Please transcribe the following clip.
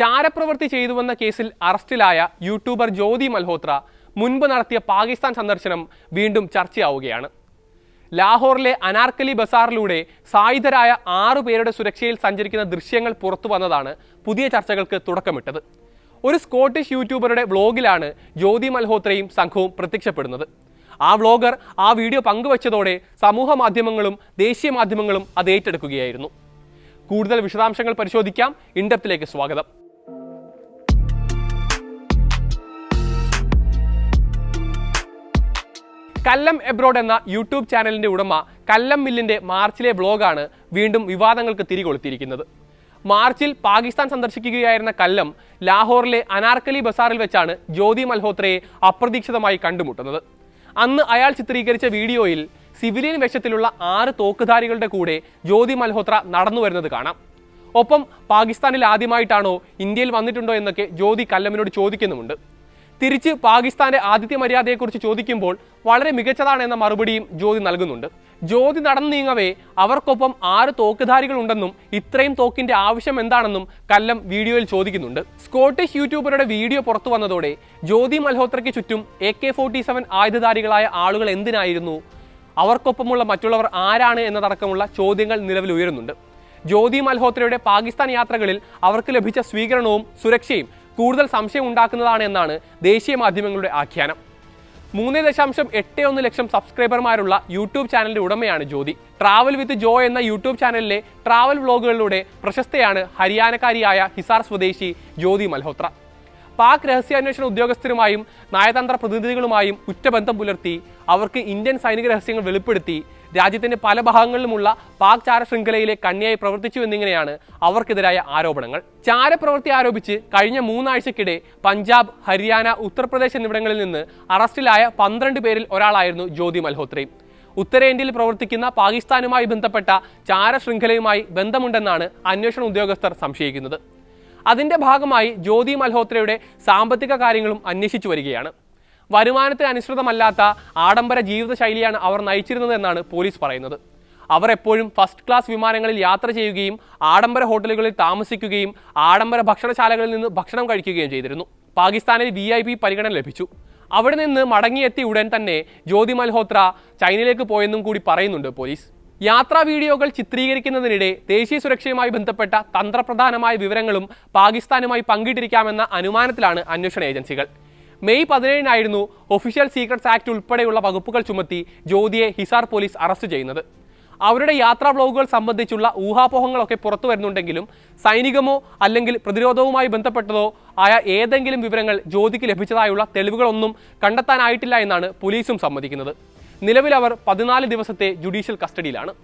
ചാരപ്രവൃത്തി ചെയ്തുവെന്ന കേസിൽ അറസ്റ്റിലായ യൂട്യൂബർ ജ്യോതി മൽഹോത്ര മുൻപ് നടത്തിയ പാകിസ്ഥാൻ സന്ദർശനം വീണ്ടും ചർച്ചയാവുകയാണ്. ലാഹോറിലെ അനാർക്കലി ബസാറിലൂടെ സായുധരായ ആറു പേരുടെ സുരക്ഷയിൽ സഞ്ചരിക്കുന്ന ദൃശ്യങ്ങൾ പുറത്തു വന്നതാണ് പുതിയ ചർച്ചകൾക്ക് തുടക്കമിട്ടത്. ഒരു സ്കോട്ടിഷ് യൂട്യൂബറുടെ വ്ലോഗിലാണ് ജ്യോതി മൽഹോത്രയും സംഘവും പ്രത്യക്ഷപ്പെടുന്നത്. ആ വ്ലോഗർ ആ വീഡിയോ പങ്കുവച്ചതോടെ സമൂഹ മാധ്യമങ്ങളും ദേശീയ മാധ്യമങ്ങളും അത് ഏറ്റെടുക്കുകയായിരുന്നു. കൂടുതൽ വിശദാംശങ്ങൾ പരിശോധിക്കാം. ഇൻഡപ്തിലേക്ക് സ്വാഗതം. കല്ലം എബ്രോഡ് എന്ന യൂട്യൂബ് ചാനലിന്റെ ഉടമ കല്ലം മില്ലിന്റെ മാർച്ചിലെ വ്ലോഗാണ് വീണ്ടും വിവാദങ്ങൾക്ക് തിരികൊളുത്തിയിരിക്കുന്നത് മാർച്ചിൽ പാകിസ്ഥാൻ സന്ദർശിക്കുകയായിരുന്ന കല്ലം ലാഹോറിലെ അനാർക്കലി ബസാറിൽ വെച്ചാണ് ജ്യോതി മൽഹോത്രയെ അപ്രതീക്ഷിതമായി കണ്ടുമുട്ടുന്നത്. അന്ന് അയാൾ ചിത്രീകരിച്ച വീഡിയോയിൽ സിവിലിയൻ വേഷത്തിലുള്ള ആറ് തോക്കുധാരികളുടെ കൂടെ ജ്യോതി മൽഹോത്ര നടന്നു വരുന്നത് കാണാം. ഒപ്പം പാകിസ്ഥാനിൽ ആദ്യമായിട്ടാണോ ഇന്ത്യയിൽ വന്നിട്ടുണ്ടോ എന്നൊക്കെ ജ്യോതി കല്ലമിനോട് ചോദിക്കുന്നുമുണ്ട്. തിരിച്ച് പാകിസ്ഥാന്റെ ആതിഥ്യ മര്യാദയെക്കുറിച്ച് ചോദിക്കുമ്പോൾ വളരെ മികച്ചതാണ് എന്ന മറുപടിയും ജ്യോതി നൽകുന്നുണ്ട്. ജ്യോതി നടന്നു നീങ്ങവേ അവർക്കൊപ്പം ആറ് തോക്കുധാരികൾ ഉണ്ടെന്നും ഇത്രയും തോക്കിന്റെ ആവശ്യം എന്താണെന്നും കല്ലം വീഡിയോയിൽ ചോദിക്കുന്നുണ്ട്. സ്കോട്ടിഷ് യൂട്യൂബറുടെ വീഡിയോ പുറത്തു വന്നതോടെ ജ്യോതി മൽഹോത്രയ്ക്ക് ചുറ്റും എ കെ ഫോർട്ടി സെവൻ ആയുധധാരികളായ ആളുകൾ എന്തിനായിരുന്നു? അവർക്കൊപ്പമുള്ള മറ്റുള്ളവർ ആരാണ് എന്നതടക്കമുള്ള ചോദ്യങ്ങൾ നിലവിൽ ഉയരുന്നുണ്ട് ജ്യോതി മൽഹോത്രയുടെ പാകിസ്ഥാൻ യാത്രകളിൽ അവർക്ക് ലഭിച്ച സ്വീകരണവും സുരക്ഷയും കൂടുതൽ സംശയം ഉണ്ടാക്കുന്നതാണ് എന്നാണ് ദേശീയ മാധ്യമങ്ങളുടെ ആഖ്യാനം. മൂന്ന് ദശാംശം എട്ട് ഒന്ന് ലക്ഷം സബ്സ്ക്രൈബർമാരുള്ള യൂട്യൂബ് ചാനലിന്റെ ഉടമയാണ് ജ്യോതി. ട്രാവൽ വിത്ത് ജോ എന്ന യൂട്യൂബ് ചാനലിലെ ട്രാവൽ വ്ളോഗുകളിലൂടെ പ്രശസ്തയാണ് ഹരിയാനക്കാരിയായ ഹിസാർ സ്വദേശി ജ്യോതി മൽഹോത്ര. പാക് രഹസ്യാന്വേഷണ ഉദ്യോഗസ്ഥരുമായും നയതന്ത്ര പ്രതിനിധികളുമായും ഉറ്റബന്ധം പുലർത്തി അവർക്ക് ഇന്ത്യൻ സൈനിക രഹസ്യങ്ങൾ വെളിപ്പെടുത്തി രാജ്യത്തിന്റെ പല ഭാഗങ്ങളിലുമുള്ള പാക് ചാര ശൃംഖലയിലെ കണ്ണിയായി പ്രവർത്തിച്ചു എന്നിങ്ങനെയാണ് അവർക്കെതിരായ ആരോപണങ്ങൾ. ചാരപ്രവൃത്തി ആരോപിച്ച് കഴിഞ്ഞ മൂന്നാഴ്ചക്കിടെ പഞ്ചാബ് ഹരിയാന ഉത്തർപ്രദേശ് എന്നിവിടങ്ങളിൽ നിന്ന് അറസ്റ്റിലായ പന്ത്രണ്ട് പേരിൽ ഒരാളായിരുന്നു ജ്യോതി മൽഹോത്രയും ഉത്തരേന്ത്യയിൽ പ്രവർത്തിക്കുന്ന പാകിസ്ഥാനുമായി ബന്ധപ്പെട്ട ചാര ശൃംഖലയുമായി ബന്ധമുണ്ടെന്നാണ് അന്വേഷണ ഉദ്യോഗസ്ഥർ സംശയിക്കുന്നത്. അതിന്റെ ഭാഗമായി ജ്യോതി മൽഹോത്രയുടെ സാമ്പത്തിക കാര്യങ്ങളും അന്വേഷിച്ചു വരികയാണ്. വരുമാനത്തിന് അനുസൃതമല്ലാത്ത ആഡംബര ജീവിതശൈലിയാണ് അവർ നയിച്ചിരുന്നത് എന്നാണ് പോലീസ് പറയുന്നത്. അവർ എപ്പോഴും ഫസ്റ്റ് ക്ലാസ് വിമാനങ്ങളിൽ യാത്ര ചെയ്യുകയും ആഡംബര ഹോട്ടലുകളിൽ താമസിക്കുകയും ആഡംബര ഭക്ഷണശാലകളിൽ നിന്ന് ഭക്ഷണം കഴിക്കുകയും ചെയ്തിരുന്നു. പാകിസ്ഥാനിൽ വി ഐ പി പരിഗണന ലഭിച്ചു. അവിടെ നിന്ന് മടങ്ങിയെത്തി ഉടൻ തന്നെ ജ്യോതി മൽഹോത്ര ചൈനയിലേക്ക് പോയെന്നും കൂടി പറയുന്നുണ്ട് പോലീസ്. യാത്രാ വീഡിയോകൾ ചിത്രീകരിക്കുന്നതിനിടെ ദേശീയ സുരക്ഷയുമായി ബന്ധപ്പെട്ട തന്ത്രപ്രധാനമായ വിവരങ്ങളും പാകിസ്ഥാനുമായി പങ്കിട്ടിരിക്കാമെന്ന അനുമാനത്തിലാണ് അന്വേഷണ ഏജൻസികൾ. മെയ് പതിനേഴിനായിരുന്നു ഒഫീഷ്യൽ സീക്രട്സ് ആക്ട് ഉൾപ്പെടെയുള്ള വകുപ്പുകൾ ചുമത്തി ജ്യോതിയെ ഹിസാർ പോലീസ് അറസ്റ്റ് ചെയ്യുന്നത്. അവരുടെ യാത്രാ വ്ലോഗുകൾ സംബന്ധിച്ചുള്ള ഊഹാപോഹങ്ങളൊക്കെ പുറത്തു വരുന്നുണ്ടെങ്കിലും സൈനികമോ അല്ലെങ്കിൽ പ്രതിരോധവുമായി ബന്ധപ്പെട്ടതോ ആയ ഏതെങ്കിലും വിവരങ്ങൾ ജ്യോതിക്ക് ലഭിച്ചതായുള്ള തെളിവുകളൊന്നും കണ്ടെത്താനായിട്ടില്ല എന്നാണ് പോലീസും സമ്മതിക്കുന്നത്. നിലവിൽ അവർ പതിനാല് ദിവസത്തെ ജുഡീഷ്യൽ കസ്റ്റഡിയിലാണ്